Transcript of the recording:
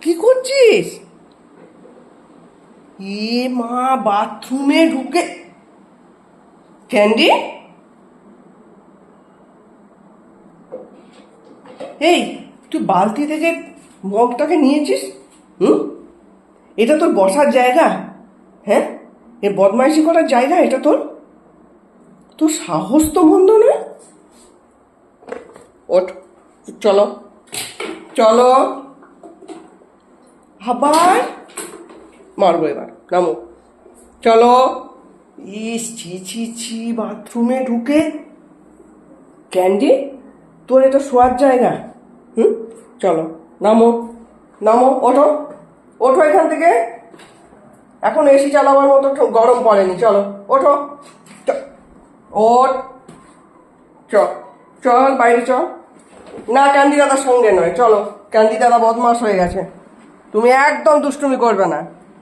কি করছিস? এ মা, বাথরুমে ঢুকে। ক্যান্ডি? এই, তুই বালতি থেকে মগটাকে নিয়েছিস? হুম? এটা তোর বসার জায়গা। হ্যাঁ? এ বদমাইশি করার জায়গা এটা তোর? তোর সাহস তো মন্দ নয়। ওঠ, চলো। চলো। আবার মারবো এবার, নামো। চলো। ইস, ছি ছি ছি, বাথরুমে ঢুকে ক্যান্ডি, তোর এটা শোয়ার জায়গা। হুম? চলো, নামো নামো, ওঠো ওঠো এখান থেকে। এখন এসি চালাবার মতো গরম পড়েনি, চলো, ওঠো। ওঠ। চল, বাইরে চল না, ক্যান্ডি দাদার সঙ্গে নয়, চলো। ক্যান্ডি দাদা বদমাস হয়ে গেছে। তুমি একদম দুষ্টুমি করবে না।